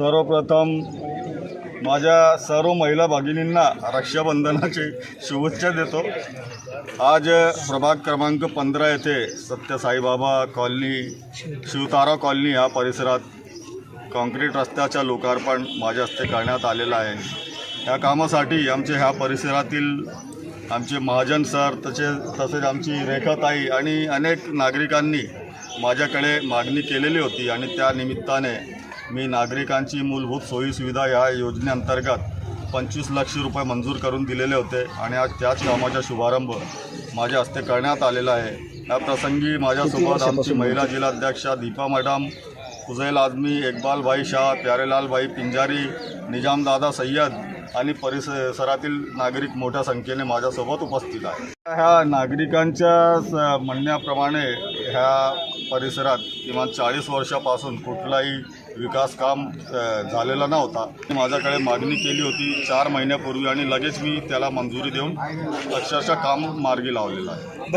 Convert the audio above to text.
सर्वप्रथम माझ्या सर्व महिला भगिनींना रक्षाबंधनाची शुभेच्छा देतो. आज प्रभाग क्रमांक पंधरा येथे सत्य साईबाबा कॉलनी शिवतारा कॉलनी या परिसरात कॉन्क्रीट रस्त्याच्या लोकार्पण माझ्या हस्ते करण्यात आलेलं आहे. या कामासाठी आमचे ह्या परिसरातील आमचे महाजन सर तसे तसेच आमची रेखाताई आणि अनेक नागरिकांनी माझ्याकडे मागणी केलेली होती आणि त्या निमित्ताने मी नागरिकांची मूलभूत सोयीसुविधा या योजनेअंतर्गत पंचवीस लक्ष रुपये मंजूर करून दिलेले होते आणि आज त्याच कामाचा शुभारंभ माझ्या हस्ते करण्यात आलेला आहे. या प्रसंगी माझ्यासोबत आमची महिला जिल्हाध्यक्षा दीपा मॅडम फुजैल आझमी इकबाल भाई शाह प्यारेलाल भाई पिंजारी निजामदादा सय्यद आणि परिसरातील नागरिक मोठ्या संख्येने माझ्यासोबत उपस्थित आहे ह्या नागरिकांच्या म्हणण्याप्रमाणे ह्या परिसरात किमान चाळीस वर्षापासून कुठलाही विकास काम झालेला नव्हता. माझ्याकडे मागणी केली होती चार महिन्यापूर्वी आणि लगेच मी त्याला मंजुरी देऊन अक्षरशः काम मार्गी लावलेलं आहे.